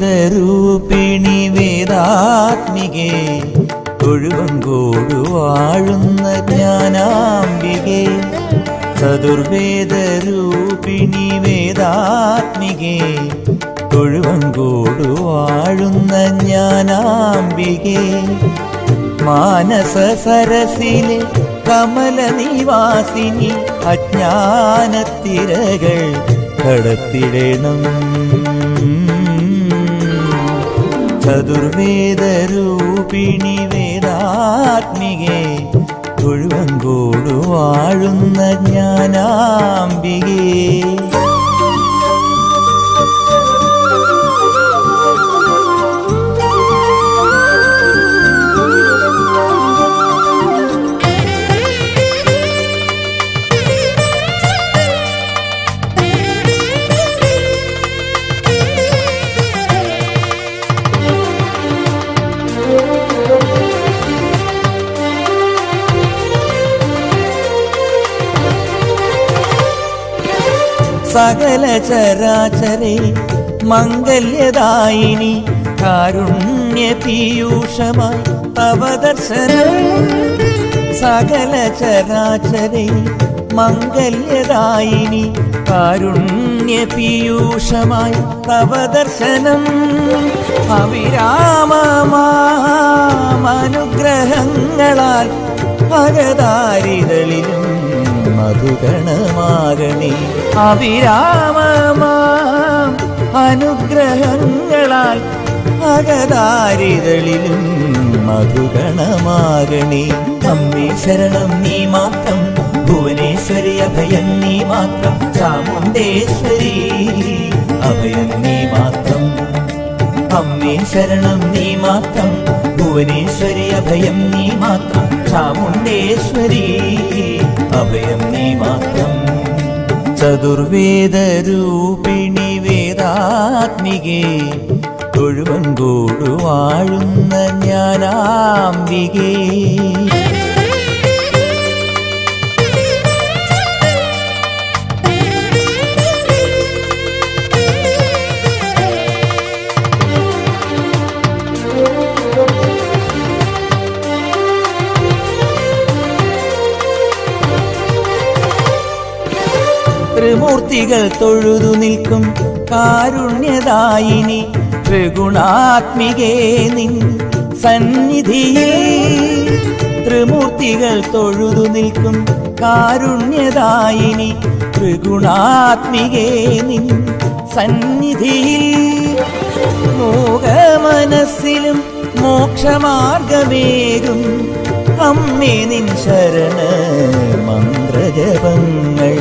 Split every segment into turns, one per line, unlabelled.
ചതുർവേദരൂപിണി വേദാത്മികേ ഒഴുവങ്കോടു വാഴുന്ന ജ്ഞാനാംബികേ. ചതുർവേദരൂപിണി വേദാത്മികേ ഒഴുവങ്കോടു വാഴുന്ന ജ്ഞാനാംബികേ. മാനസ സരസിലെ കമല നിവാസിനി അജ്ഞാനത്തിരകൾ കടത്തിടണം. ചതുർവേദരൂപിണി വേദാത്മികേ തൊഴുവങ്കോട് സകല ചരാചരേ മംഗല്യദായിനി കാരുണ്യ പീയൂഷമായി അവദർശനം സകല ചരാചരേ മംഗല്യദായിനി കാരുണ്യ പീയൂഷമായി അവദർശനം അവിരാമമാനുഗ്രഹങ്ങളാൽ ഭഗതാരികളിലും മധുഗണമാകണേ. അവിരാമമാം അനുഗ്രഹങ്ങളാൽ അകതാരിതളിലും മധുഗണമാകണേ. അമ്മി ശരണം നീ മാത്രം ഭുവനേശ്വരി അഭയം നീ മാത്രം ചാമുണ്ടേശ്വരി അഭയം നീ മാത്രം. അമ്മി ശരണം നീ മാത്രം ഭുവനേശ്വരി അഭയം നീ മാത്രം ചാമുണ്ടേശ്വരി അഭയം ചതുർവേദരൂപിണി വേദാത്മികേ തൊഴുവൻ കൂടുവാഴുന്ന ജ്ഞാനാംബികേ. ത്രിമൂർത്തികൾ തൊഴുതു നിൽക്കും. കാരുണ്യദായിനി ത്രിഗുണാത്മികേ നിൻ സന്നിധിയിൽ. ത്രിമൂർത്തികൾ തൊഴുതു നിൽക്കും. കാരുണ്യദായിനി ത്രിഗുണാത്മികേ നിൻ സന്നിധിയിൽ. മോഹമനസ്സിലും മോക്ഷമാർഗമേകും അമ്മേ നിൻ ശരണ മന്ത്രജപങ്ങൾ.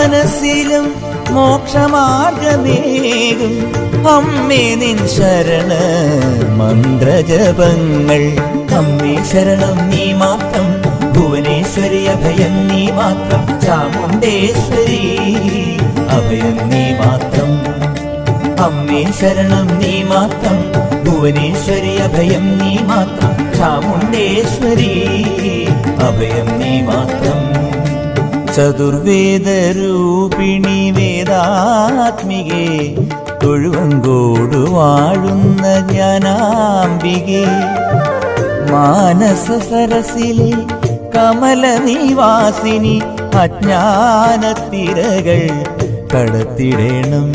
മോഹമനസ്സിലും മോക്ഷമാർഗമേകും. അമ്മേ നിൻ ശരണ മന്ത്രജപങ്ങൾ. അമ്മേ ശരണം നീ മാത്രം. ഭുവനേശ്വരി അഭയം നീ മാത്രം. ചാമുണ്ടേശ്വരി അഭയം നീ മാത്രം. അമ്മേ ശരണം നീ മാത്രം. ഭുവനേശ്വരി അഭയം നീ മാത്രം. ചാമുണ്ടേശ്വരി അഭയം നീ മാത്രം. ചതുർവേദരൂപിണി വേദാത്മികേ തൊഴുവങ്കോട് വാഴുന്ന ജ്ഞാനാംബികേ. മാനസ സരസിലെ കമല നിവാസിനി അജ്ഞാനത്തിരകൾ കടത്തിടേണം.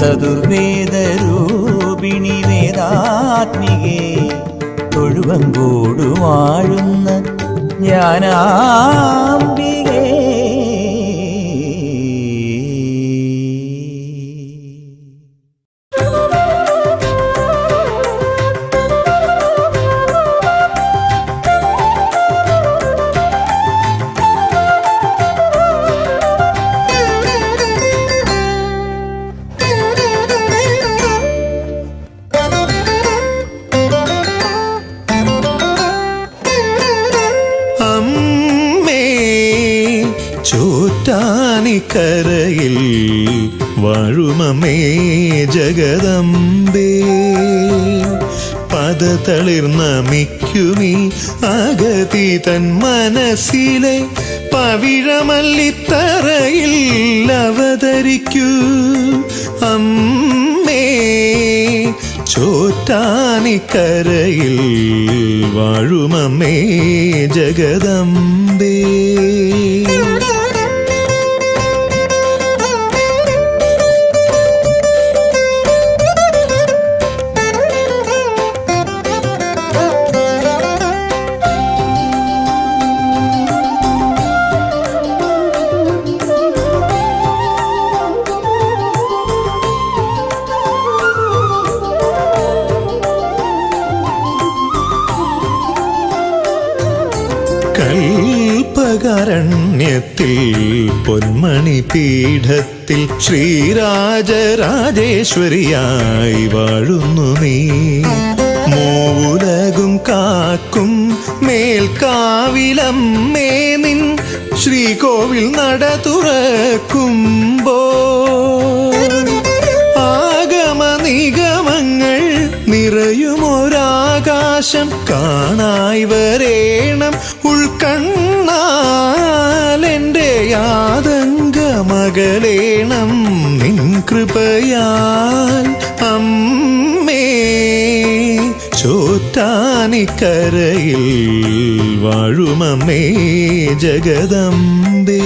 ചതുർവേദരൂപിണി വേദാത്മികേ തൊഴുവങ്കോട് വാഴുന്ന ജ്ഞാനാംബികേ
ചോറ്റാനിക്കരയിൽ വാഴുമമേ ജഗദമ്പേ പദതളിർന്നമിക്കുമീ അഗതി തൻ മനസ്സിലെ പവിഴമല്ലിത്തറയിൽ അവതരിക്കൂ. അമ്മേ ചോറ്റാനിക്കരയിൽ വാഴുമമ്മേ ജഗദമ്പേ കൽപ്പകരണ്യത്തിൽ പൊന്മണി പീഠത്തിൽ ശ്രീരാജരാജേശ്വരിയായി വാഴുന്നു നീ. മൂലകും കാക്കും മേൽക്കാവിലമ്മേ നിൻ ശ്രീകോവിൽ നട തുറക്കുമ്പോ ആഗമ നിഗമങ്ങൾ നിറയുമൊരാകാശം കാണായി വരേണം ഉൾക്കണ്ണാലെന്റെ യാതങ്കമകലേണം നിൻ കൃപയാൽ. അമ്മേ ചോറ്റാനിക്കരയിൽ വാഴുമമ്മേ ജഗദമ്പേ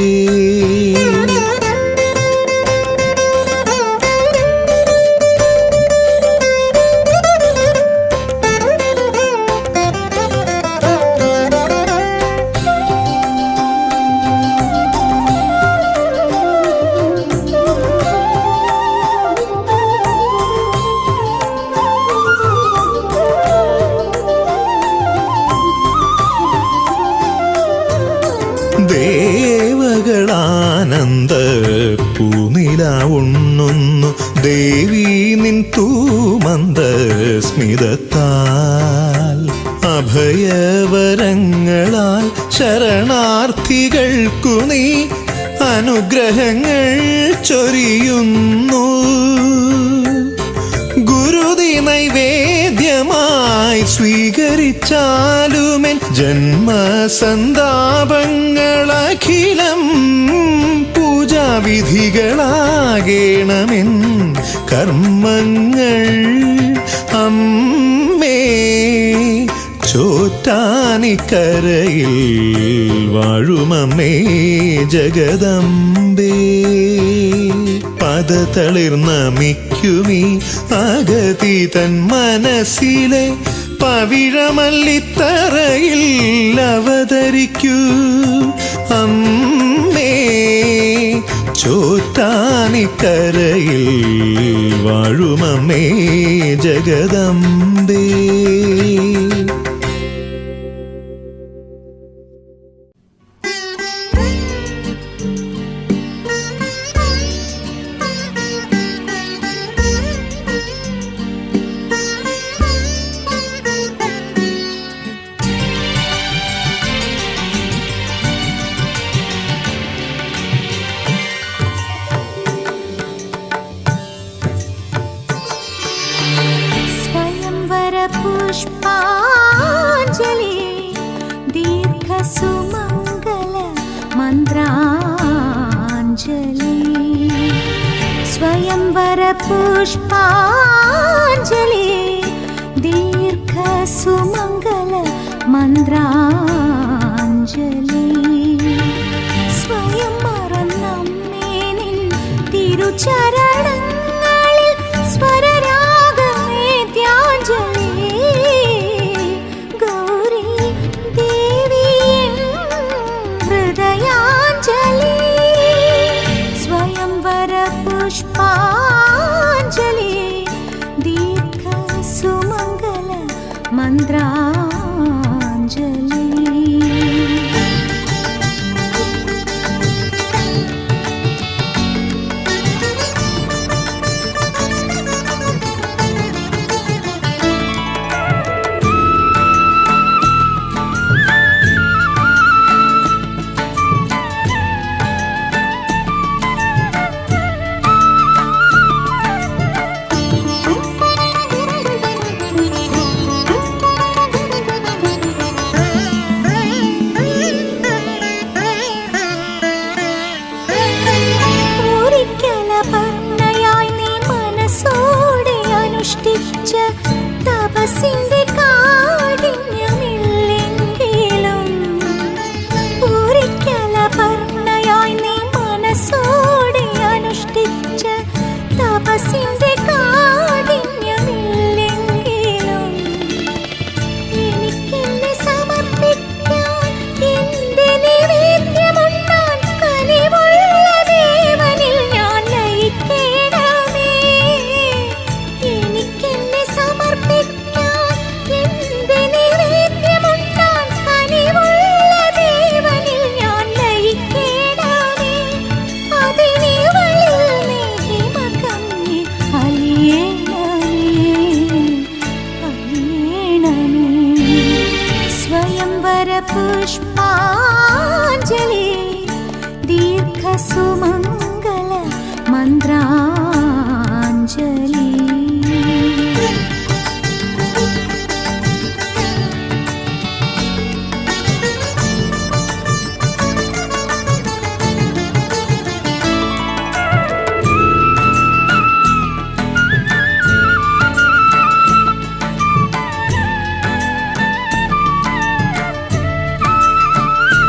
ദേവകളാനന്ദ പൂനില ഉണ്ണുന്നു ദേവി നിൻ തൂമന്ത സ്മിതത്താൽ അഭയവരങ്ങളാൽ ശരണാർത്ഥികൾക്കു നീ അനുഗ്രഹങ്ങൾ ചൊരിയുന്നു. ഗുരുതി നൈവേദ്യമായി സ്വീകരിച്ചാലുമെൻ ജന്മസന്താപങ്ങളഖിലം പൂജാവിധികളാകേണമെൻ കർമ്മങ്ങൾ. അമ്മേ ചോറ്റാനിക്കരയിൽ വാഴുമമ്മേ ജഗദമ്പേ പദതളിർന്ന മിക്കുമി അഗതി തൻ മനസ്സിലെ പവിഴമല്ലിത്തറയിൽ അവതരിക്കൂ. അമ്മേ ചോറ്റാനിക്കരയിൽ വാഴുമമ്മേ ജഗദമ്പേ
स्वयंवर